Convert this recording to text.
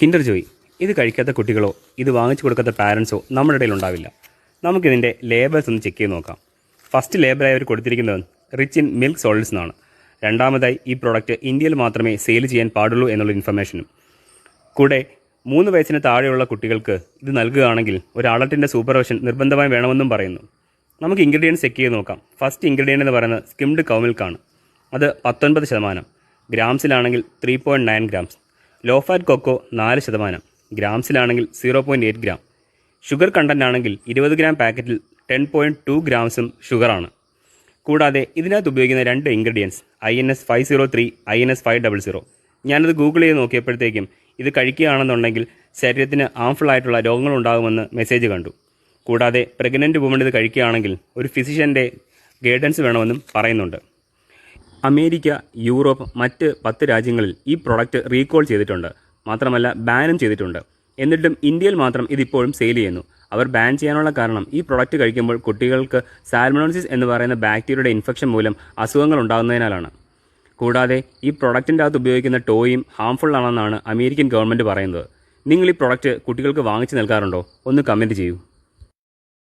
Kinder Joy ഇത് കഴിക്കാത്ത കുട്ടികളോ ഇത് വാങ്ങിച്ചു കൊടുക്കാത്ത പാരൻസോ നമ്മുടെ ഇടയിൽ ഉണ്ടാവില്ല. നമുക്കിതിന്റെ ലേബൽസ് ഒന്ന് ചെക്ക് ചെയ്ത് നോക്കാം. ഫസ്റ്റ് ലേബലായി അവർ കൊടുത്തിരിക്കുന്നത് റിച്ച് ഇൻ മിൽക്ക് സോൾഡ്സ് എന്നാണ്. രണ്ടാമതായി ഈ പ്രോഡക്റ്റ് ഇന്ത്യയിൽ മാത്രമേ സെയിൽ ചെയ്യാൻ പാടുള്ളൂ എന്നുള്ള ഇൻഫർമേഷനും കൂടെ മൂന്ന് വയസ്സിന് താഴെയുള്ള കുട്ടികൾക്ക് ഇത് നൽകുകയാണെങ്കിൽ ഒരു അളട്ടിന്റെ സൂപ്പർവിഷൻ നിർബന്ധമായി വേണമെന്നും പറയുന്നു. നമുക്ക് ഇൻഗ്രീഡിയൻസ് ചെക്ക് ചെയ്ത് നോക്കാം. ഫസ്റ്റ് ഇൻഗ്രീഡിയന്റ് എന്ന് പറയുന്നത് സ്കിംഡ് കൗമിൽക്കാണ് അത് പത്തൊൻപത് ശതമാനം. ഗ്രാംസിലാണെങ്കിൽ three point nine grams. Low fat cocoa നാല് ശതമാനം. ഗ്രാംസിലാണെങ്കിൽ zero point eight gram sugar content ആണെങ്കിൽ ഇരുപത് ഗ്രാം പാക്കറ്റിൽ ടെൻ പോയിന്റ് ടു ഗ്രാംസും ഷുഗറാണ്. കൂടാതെ ഇതിനകത്ത് ഉപയോഗിക്കുന്ന രണ്ട് ingredients I N S five zero three I N S five double zero ഞാനത് ഗൂഗിൾ ചെയ്ത് നോക്കിയപ്പോഴത്തേക്കും ഇത് കഴിക്കുകയാണെന്നുണ്ടെങ്കിൽ ശരീരത്തിന് ആംഫുൾ ആയിട്ടുള്ള രോഗങ്ങൾ ഉണ്ടാകുമെന്ന് മെസ്സേജ് കണ്ടു. കൂടാതെ പ്രഗ്നന്റ് വുമൺ ഇത് കഴിക്കുകയാണെങ്കിൽ ഒരു ഫിസിഷ്യന്റെ ഗൈഡൻസ് വേണമെന്നും പറയുന്നുണ്ട്. അമേരിക്ക യൂറോപ്പ് മറ്റ് പത്ത് രാജ്യങ്ങളിൽ ഈ പ്രൊഡക്റ്റ് റീകോൾ ചെയ്തിട്ടുണ്ട്. മാത്രമല്ല ബാനും ചെയ്തിട്ടുണ്ട്. എന്നിട്ടും ഇന്ത്യയിൽ മാത്രം ഇതിപ്പോഴും സെയിൽ ചെയ്യുന്നു. അവർ ബാൻ ചെയ്യാനുള്ള കാരണം ഈ പ്രൊഡക്റ്റ് കഴിക്കുമ്പോൾ കുട്ടികൾക്ക് സാൽമണോസിസ് എന്ന് പറയുന്ന ബാക്ടീരിയയുടെ ഇൻഫെക്ഷൻ മൂലം അസുഖങ്ങൾ ഉണ്ടാകുന്നതിനാലാണ്. കൂടാതെ ഈ പ്രൊഡക്റ്റിന്റെ അകത്ത് ഉപയോഗിക്കുന്ന ടോയും ഹാംഫുൾ ആണെന്നാണ് അമേരിക്കൻ ഗവൺമെന്റ് പറയുന്നത്. നിങ്ങൾ ഈ പ്രൊഡക്റ്റ് കുട്ടികൾക്ക് വാങ്ങിച്ചു നൽകാറുണ്ടോ? ഒന്ന് കമന്റ് ചെയ്യൂ.